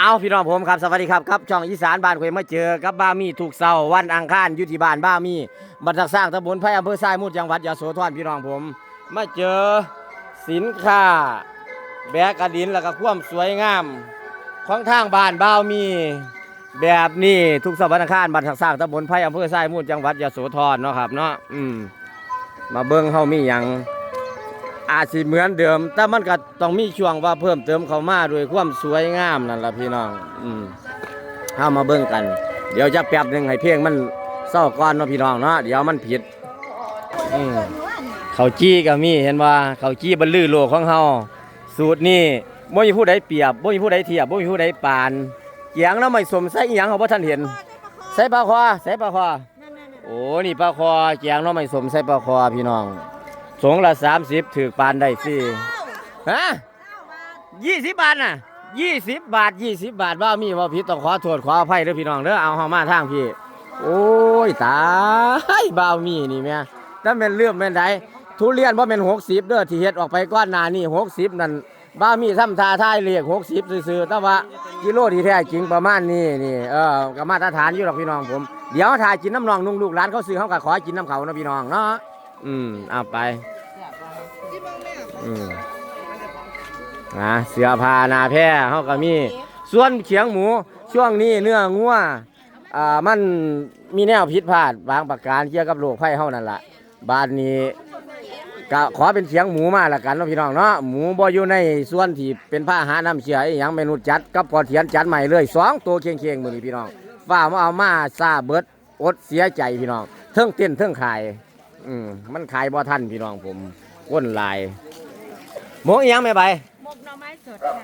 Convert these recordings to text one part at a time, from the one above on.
เอาพี่น้องผมครับสวัสดีครับครับช่องอีสานบ้านคยมาเจอกับบ้ามีถูกเสาวันอังคารอยู่ที่บ้านบ้ามีบัตรสร้างตำบลไผ่อำเภอทรายมุดจังหวัดยะโสธรพี่น้องผมมาเจอสินค้า แบกกระดินแล้วก็ความสวยงามของทางบ้านบ้ามีแบบนี้ทุกสัปดาห์อังคารบัตรสร้างตำบลไผ่อำเภอทรายมุดจังหวัดยะโสธรเนาะครับเนาะอืมมาเบิ่งเฮามีหยัง อาจสิเหมือนเดิม แต่มันก็ต้องมีช่วงว่าเพิ่มเติมเข้ามาด้วยความสวยงามนั่นล่ะพี่น้อง อืมเอามาเบิ่งกัน เดี๋ยวจะแป๊บหนึ่งให้เพลงมันเศร้าก่อนเนาะพี่น้องเนาะเดี๋ยวมันผิดอืมเขาจี้ก็มีเห็นว่าเขาจี้บรรลือโลกของเฮาสูตรนี้บ่มีผู้ใดเปรียบบ่มีผู้ใดเทียบบ่มีผู้ใดปานเกียงแล้วไม่สมใส่อีหยังเขาบ่ทันเห็น ใส่ปลาคอใส่ปลาคอโอ้นี่ปลาคอแจงเนาะไม่สมใส่ปลาคอพี่น้อง สงละสามสิบถือปานได้สิฮะยี่สิบบาทน่ะยี่สิบบาทยี่สิบบาทว่ามีว่าผิดต้องขอโทษขออภัยเด้อพี่น้องเด้อเอาเฮามาทางพี่ โอ้ยตายบ่าวมีนี่แม่ถ้าแม่นเลื่อมแม่นใดทุเรียนบ่แม่นหกสิบเด้อที่เฮ็ดออกไปก้อนหน้านี่หกสิบนั่นบ่าวมีทำท่าทายเรียกหกสิบซื่อๆแต่ว่ากิโลที่แท้จริงประมาณนี้นี่เออก็มาตรฐานอยู่หรอกพี่น้องผม เดี๋ยวถ่ายกินน้ำนองนุ่งลูกร้านเขาซื้อเขาก็ขอกินน้ำเขาเนาะพี่น้องเนาะอืมเอาไป อืมนะเสื้อผ้าหนาแพร่เขาก็มี ส่วนเขียงหมู ช่วงนี้เนื้องัวอ่ามันมีแนวผิดพลาดบางประการเกี่ยวกับโรคไข้เฮานั่นล่ะบ้านนี้ก็ขอเป็นเขียงหมูมาละกันเนาะพี่น้องเนาะหมูบ่อยู่ในส่วนที่เป็นผ้าหาน้ำเชื่ออหยังเมนูจัดกับกอเทียนจัดใหม่เลยสองตัวเคียงเคียงๆมือนี้พี่น้องฝ้ามาเอามาซาเบิดอดเสียใจพี่น้องเทิงเต้นเทิงขาย อืมมันขายบ่ทันพี่น้องผมก้นลาย หมกอีหยังไม่ใบหมกหน่อไม้สดค่ะ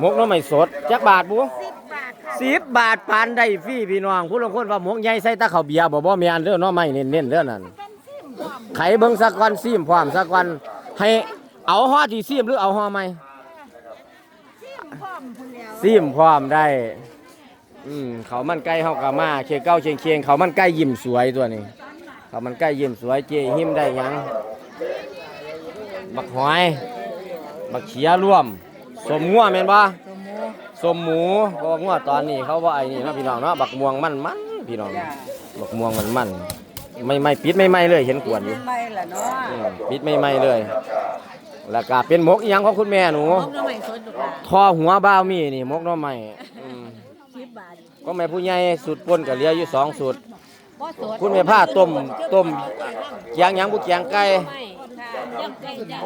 หมกหน้ำไม่สดจักบาทบุสิบบาทค่ะสิบบาทปานได้ฟรีพี่น้องผู้ลางคนว่าหมกใหญ่ใส่ตะข้าวเบียร์บ่บ่แม่นเด้อเนาะไม่เน้นๆเด้อนั่น เป็นซิมพร้อมไขเบิ่งสักวันซีมพร้อมสักวันให้เอาฮอที่ซีมหรือเอาฮอใหม่ซิมพร้อมพุ่นแล้วซีมพร้อมได้ อืมเขาวมันไก่เฮาก็มาเคียงเก้าเคียงเคียงเขาวมันไก่ยิ้มสวยตัวนี้เขาวมันไก่ยิ้มสวยเจหิมได้หยัง บักหอย บักเขียร่วม สมงัวแม่นบ่สมหมูสมหมูเพราะว่างัวตอนนี้เขาว่าไอ้นี่เนาะพี่น้องเนาะ บักม่วงมันมันพี่น้อง บักม่วงมันมันไม่ไม่ปิดไม่ไม่เลยเห็นขวดอยู่ไม่ล่ะเนาะอืมปิดไม่ไม่เลย แล้วก็เป็นหมกอีหยังของคุณแม่หนูหมกหน่อไม้สดลูกหลานทอหัวบ้าวมีนี่หมกหน้อไม้อืมสิบบาทก็แม่ผู้ใหญ่สุดป่นก็เหลืออยู่สองสุด บ่สดคุณแม่ผ้าต้มต้มเกียงหยังบุเกียงไก่ ไม่ ค่ะยังไก่จ้ะ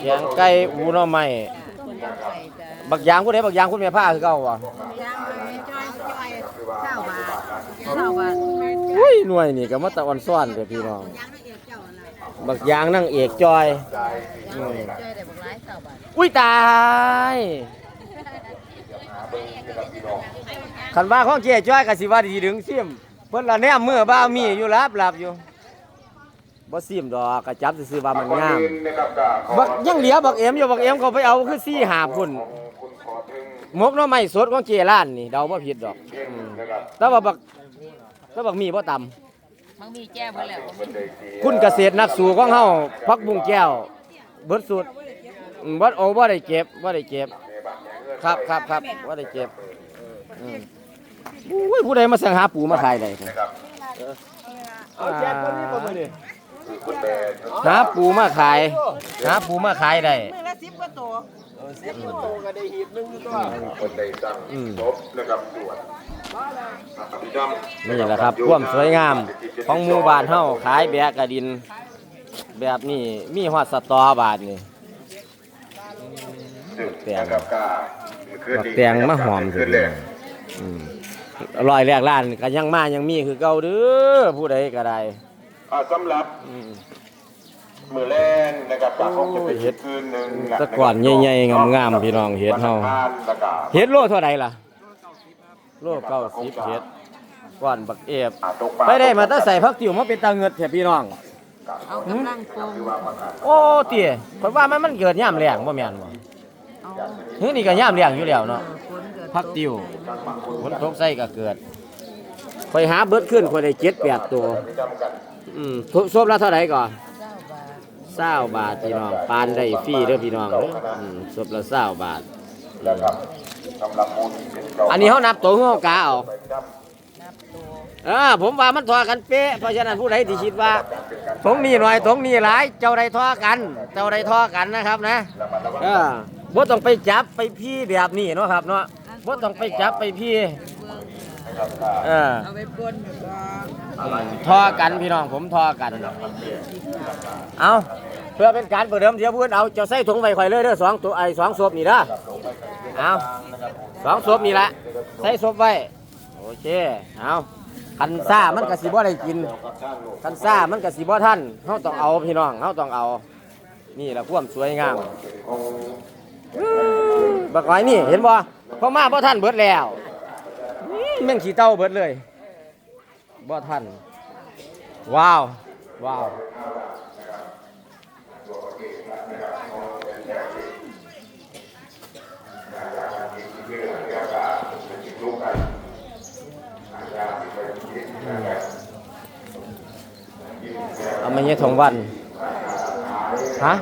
เกียงไก่อูหน้อไม้คนยังไก่จ้ะบักยางผู้ใดบักยางคุณแม่ผ้าคือเก่ายวะางเลยจ้อยจ้อยเก้าบาทเก้าบาทอุ้ยหน่วยนี่ก็มาตะอ่อนซ่อนเด้อพี่น้องยางนักเอกเจ้าน่ะบักยางนั่งเอกจอยยางนักเอกจ้อยได้บักหลายเก้าบาทอุ้ยตายคันว่าของเจ๊จ้อยก็สิว่าดีถึงซิมเพิ่นละแนมมือบ้าวมีอยู่ลับหลับอยู่ บ่ซิมดอกก็จับซื่อๆว่ามันงามบักยังเหลือบักเอ็มอยู่บักเอ็มเขาไปเอาคือ4 5พุ่นหมกหน่อไม้สดของเจร้านนี่เดาบ่ผิดดอกอืมแต่ว่าบักแต่บักมีบ่ต่ำมันมีแจ้บ่แล้วคุณเกษตรนักสู่ของเฮาพักบุ้งแก้ว เบิดสุดอืมบ่โอ้บ่ได้เก็บบ่ได้เก็บ ครับครับครับบ่ได้เก็บอืมอุ้ยผู้ใดมาสั่งหาปูมาขายได้ครับ เอาแจกคนนี้บ่มื้อนี้ หาปูมาขายหาปูมาขายได้มือละ10กว่าตัวคนใดสั่งอืมลบนะครับตรวจพี่ดำนี่แหละครับความสวยงามของหมู่บ้านเฮาขายแบกกระดิน แบบนี้มีฮอดสตอบาทนี่แตงนะครับก็คืนบักดีแตงมาหอมคืคืนอแรกอืมรอยแรกล้านก็ยังมายังมีคือเก่าเด้อผู้ใดก็ได้ อ่าสำหรับอืมมือแรกนะครับก็คงจะเป็นเฮ็ดคืนหนึ่งแตะก่อนใหญ่ๆงามๆพี่น้องเฮ็ดเฮา วันอังคารแล้วก็เฮ็ดโลเท่าใดล่ะ โลเก้าสิบเฮ็ดก่อนบักเอฟอ่าตกปลาไปได้มาแตะใส่ผักติ๋วมาเป็นตาเงิดแท้พี่น้อง เอากำลังปรุงโอ้เตี้ยเพราะว่ามันมันเกิดยามแล้งบ่แม่นบ่เอาเฮ้ยนี่ก็ยามแล้งอยู่แล้วเนาะ ฝนเกิดผักติ๋ว ฝนตกใส่ก็เกิดข่อยหาเบิดขึ้นข่อยได้7 8ตัว อืมทุซบละเท่าไหร่ก่อนเก้าบาทเศร้าบาทพี่น้องปานได้ฟรีเด้อพี่น้องเด้ออืมศพละเศร้าบาท นะครับสำหรับมูลที่เป็นเก่าอันนี้เขานับตัวเขากาเอาไปจเออผมว่ามันทอกันเป๊ะเพราะฉะนั้นผู้ใดที่คิดว่าตรงนี้หน่อยตรงนี้หลายเจ้าใดทอกัน เจ้าใดทอกันนะครับนะำระมัดระวังเออบ่ต้องไปจับไปพี่แบบนี้เนาะครับเนาะบ่ต้องไปจับไปพี่ นะครับถ้าเออเอาไปปนแบบว่าอืมทอกันพี่น้องผมทอกัน เอาเพื่อเป็นการประเดิมเดี๋ยวพูดเอาเจะใส่ถุงไว้ข่อยเลยเด้อสองตัวไอ้สองศพนี่เด้อเอาสองศพนี่ละใส่ศพไว้โอเคเอาคันซ่ามันก็สิบ่ได้กินคันซ่ามันก็สิบ่ทันเฮาต้องเอาพี่น้องเฮาต้องเอา นี่แหละความสวยงามบักหอยนี่เห็นบ่พอมาบ่ทันเบิดแล้วอื้อ แม่งขี้เต้าเบิดเลยบ่ทัน ว้าว ว้าวเอามาเงี้ยทองวัน ฮะ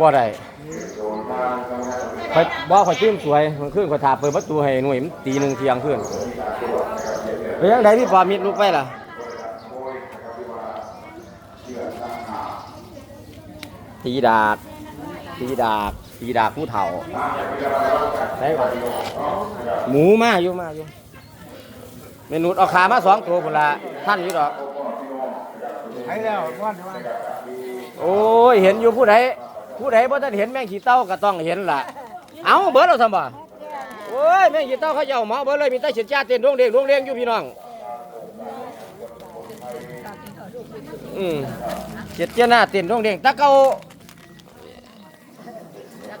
บ่ได้ คอยบ่คอยตื้มสวยมันขึ้นคอยถาเปิดประตูให้หน่วยมันตีหนึ่งเที่ยงขึ้นไปยังไดพี่ปอมิดลุกไปล่ะตีดากตีดากตีดากผู้เฒ่าได้ก่อนหมูมาอยู่มาอยู่เมนูเอาขามาสองตัวพุ่นละท่านอยู่ดอกใช้แล้วว่านว่าโอ้ยเห็นอยู่ผู้ใด ผู้ใดบ่ทันเห็นแมงขี้เต้าก็ต้องเห็นล่ะ เอาเบิดเราทำบ่โอ้ยแมงขี้เต้าเขาจะเอาหมอเบิดเลยมีแต่เฉียดจ้าเต้นดวงเด้งดวงเด้งอยู่พี่น้องอืมเฉียดจ้าหน้าเต้นดวงเด้งตะเกา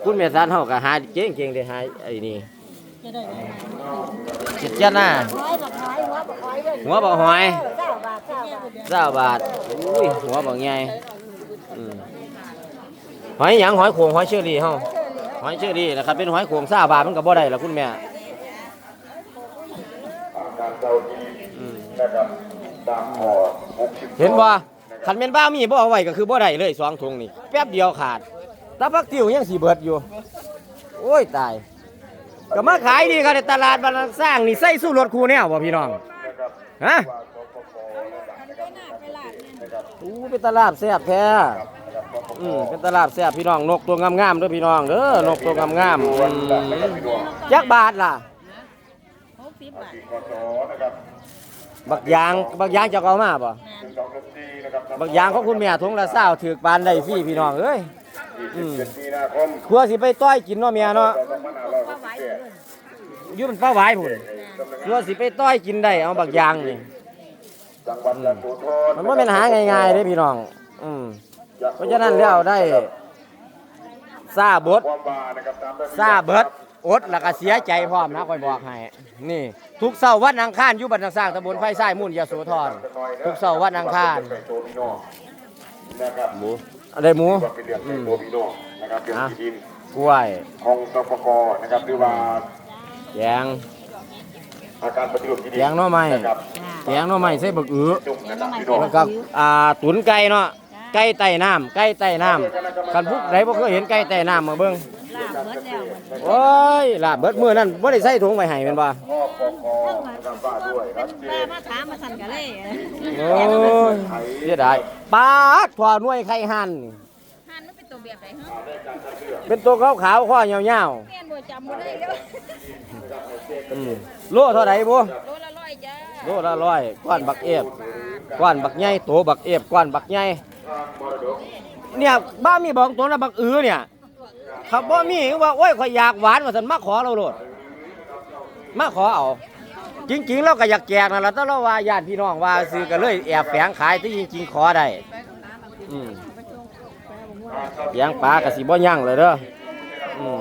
คุณแม่สานเฮาก็หาเก่งเก่งๆเลยหาไอ้นี่เฉียดจ้าหน้าน้อยบักน้อยหัวบักน้อยเว้ยหัวบ่หอยเก้าบาทเก้าบาทเก้าบาทอุ้ยหัวบางใหญ่อืม หอยหยังหอยโขงหอยเชอรี่เฮาหอยเชอรี่นะครับเป็นหอยโขงซาบาทมันก็บ่ได้ละคุณแม่การเจ้าที่อืมนะครับตามข้อ60เห็นบ่คันแม่นบ้ามีบ่เอาไว้ก็คือบ่ได้เลยสองถุงนี่แป๊บเดียวขาดแตาพักติวยังสิเบิดอยู่ โอ้ยตายก็มาขายดีกันในตลาดบ้านสร้างนี่ใส่สู้รถคูแนวบ่พี่น้องฮะอู้เป็นตลาดแซ่บแท้ อืมเป็นตลาดแซ่บพี่น้องนกตัวงามๆเด้อพี่น้องเด้อนกตัวงามๆอืมจักบาทล่ะหกสิบบาทกสนะครับบักยางบักยางจะเอามาบ่264นะครับบักยางของคุณแม่ทงละเศร้าถือกปานได้ฟรีพี่น้องเอ้ยอืม27มีนาคมครัวสิไปต้อยกินเนาะเมียเนาะ2568อยู่เป็นป้าหวายพุ่นครัวสิไปต้อยกินได้เอาบักยางนี่จังหวัดยโสธรมันบ่แม่นหาง่ายๆเด้พี่น้อง อืม เพราะฉะนั้นแล้วได้ซาบดความบานะครับตามระเบียบซาเบิดอดแล้วก็เสียใจพร้อมนะคอยบอกให้นี่ ทุกเสาร์วันอังคารอยู่บ้านสร้างตำบลไผ่ทรายมุ่นยโสธรทุกเสาร์วันอังคารไก่โตพี่น้องนะครับหมูอะไรหมูว่าเป็นเรื่องไก่โตพี่น้องนะครับเป็นที่ดินกล้วยของสปกนะครับหรือว่าแยงอาการปฏิรูปที่ดิแยงหน่อไม้นะครับแยงหน่อไม้ใส่บักอื้อจุ่มนะครับพี่น้องแล้วก็อ่าตุ๋นไก่เนาะ ไก่ไต่น้ำไก่ไต่น้ำคันพวกไหนบ่เคยเห็นไก่ไต่น้ำมาเบิ่งลาบเบิดแล้วมันโอ้ยลาบเบิดมื้อนั้นบ่ได้ใส่ถุงไว้ให้แม่นบ่พ่อปกนะครับป้าด้วยครับป้ามาถามมาสั่นกันเลยโอ้ยเสียดายปาดพอหน่วยไข่หั่นนี่หันมันเป็นตัวแบบไหนฮะเป็นตัวขาวๆข้อยาวแม่นบ่จำบ่ได้เด้อๆอืมโลเท่าใดบ่โลละร้อยจ้าโลละร้อยก้อนบักเอฟก้อนบักใหญ่โตบักเอฟก้อนบักใหญ่ เนี่ยบ้ามีบอกตัวละบักอื้อเนี่ยถ้าบ่มีว่าโอ้ยข่อยอยากหวานว่าซั่นมาขอเราโลดมาขอเอา จริง ๆ เราก็อยากแจกนั่นล่ะแต่เราว่าญาติพี่น้องว่าซื้อก็เลยแอบแฝงขายที่จริง ๆ ขอได้อืมเลี้ยงปลาก็สิบ่ยั่งเลยเด้ออืม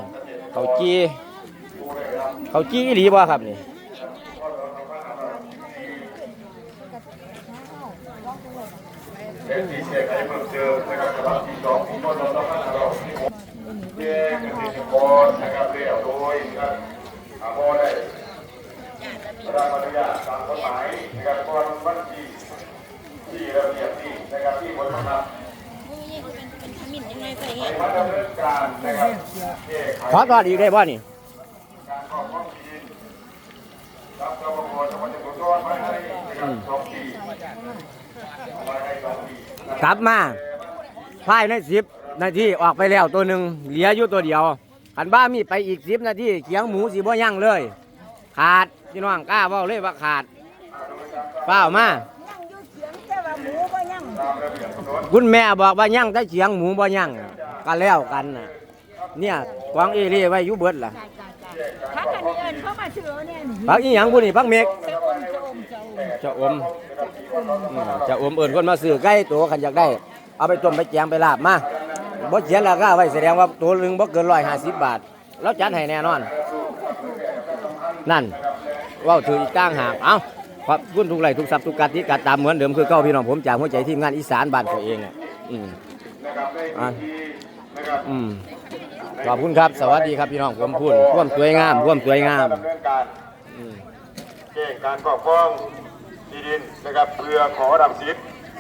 เขาจีเขาจีอีหลีบ่ครับนี่ เอ็นดีเช็คให้เพิ่มเติมนะครับฉบับที่สองของพรบแยกเกษตรกรนะครับเรียกโดยนะครับอาโมได้รับอนุญาตตามกฎหมายนะครับก่อนวันที่ที่ระเบียบที่นะครับที่บนบังคับเป็นเป็นขมิ้นยังไงใส่ให้เห็ดมาดำเนินการนะครับขอทอดอีกได้บ่นี่การครอบครองที่รับกรรมกรจังหวัดสมุทรสาครภายในนะครับสองปีภายในสองปีนะ กลับมาภายในสิบนาทีออกไปแล้วตัวหนึ่งเหลืออยู่ตัวเดียวขันบ้ามีไปอีกสิบนาทีเขียงหมูสีบ่ยั่งเลย ขาดพี่น้องกล้าเว่าเลยว่าขาดเปล่ามายังอยู่เสียงแต่ว่าหมูก็ยังตามระเบียบกำหนดคุณแม่บอกว่ายั่งแต่เขียงหมูบ่ยั่งก็แล้วกันน่ะเนี่ยกวางเอเล่ไว้อยู่เบิดล่ะถ้ากันนี้เอิญเข้ามาซื้อเนี่ยนี่พักอีหยังผู้นี่พักเมกจะอมจะ อมจะอมจะอมอืมจะอมเอิญคนมาซื้อไก่ตัวขันอยากได้ เอาไปต้มไปแจงไปลาบมาบ่เขียนราคาไว้แสดงว่าตัวหนึงบ่เกินร้อยห้าสิบบาท แล้วจัดให้แน่นอน นั่นเว้าถืออีกตั้งหากเอ้าขอบคุณทุกไหลทุกสับทุกการที่การตามเหมือนเดิมคือเก้าพี่น้องผมจากหัวใจทีมงานอีสานบ้านตัวเองอะอืมนะครับในพื้นที่นะอืมขอบคุณครับ สวัสดีครับพี่น้องผมพูดร่วมสวยงามร่วมสวยงาม ดำเนินการอืมแจ้งการครอบครอง ดีดินนะครับเพื่อขอรับสิทธิ์